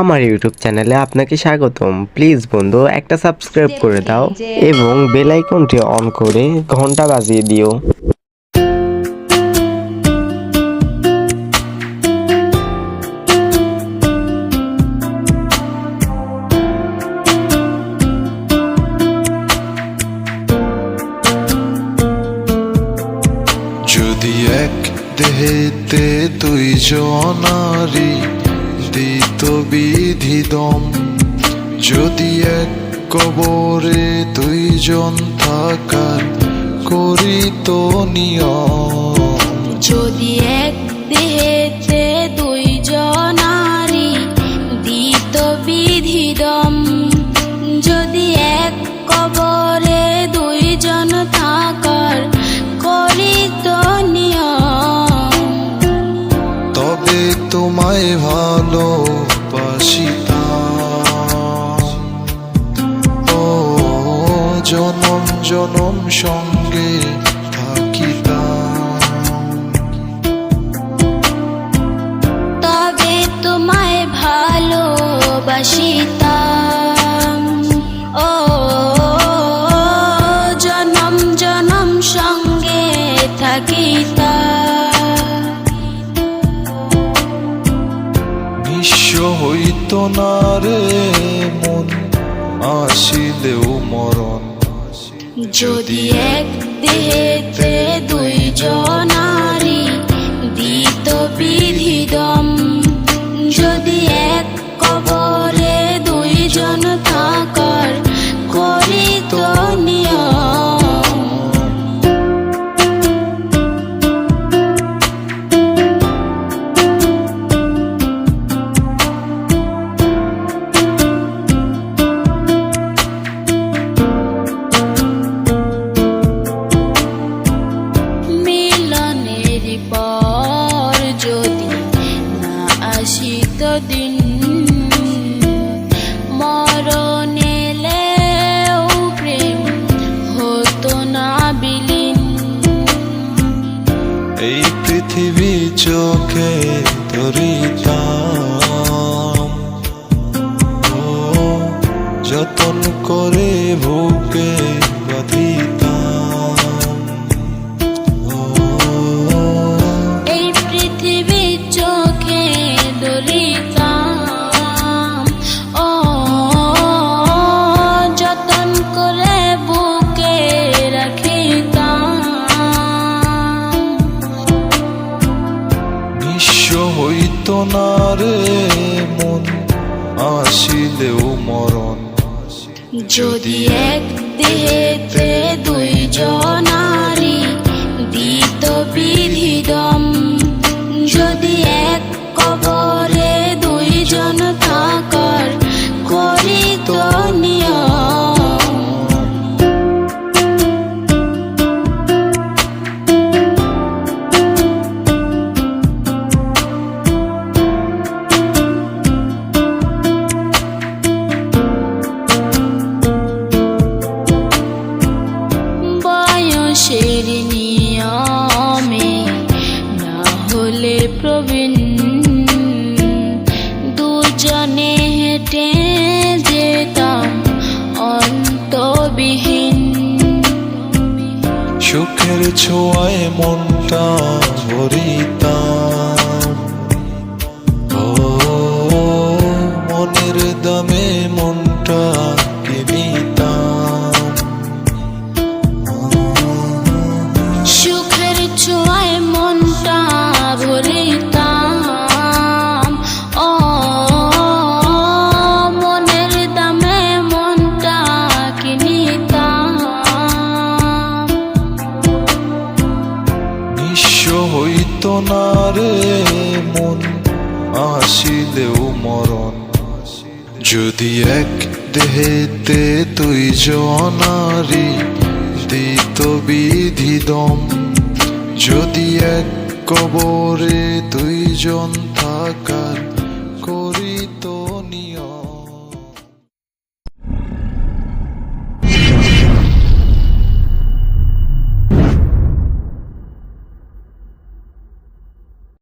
আমার ইউটিউব চ্যানেলে আপনাকে স্বাগতম। প্লিজ বন্ধু, একটা সাবস্ক্রাইব করে দাও এবং বেল আইকনটি অন করে ঘণ্টা বাজিয়ে দিও। যদি এক দেহেতে দুই জনারি দিত বিধিদম, যদি এক কবরে দুইজন থাকার করিত নিয়ম। যদি এক দেহেতে দুইজনারি দিত বিধিদম তোমায় ভালোবাসিতাম। ও জনম জনম সঙ্গে তবে তোমায় ও জনম জনম সঙ্গে যদি এক দেহেতে দুইজনারি হইত না রে মন আসিলেও মরণ। যদি এক দেহেতে দুইজনারি সুখের ছোঁয়ায় মনটা ভরিতাম। না রে মন আসিলেও মরণ। যদি এক দেহেতে তুই জনারি, দিত বিধিদম যদি এক কবরে দুইজন থাকার করি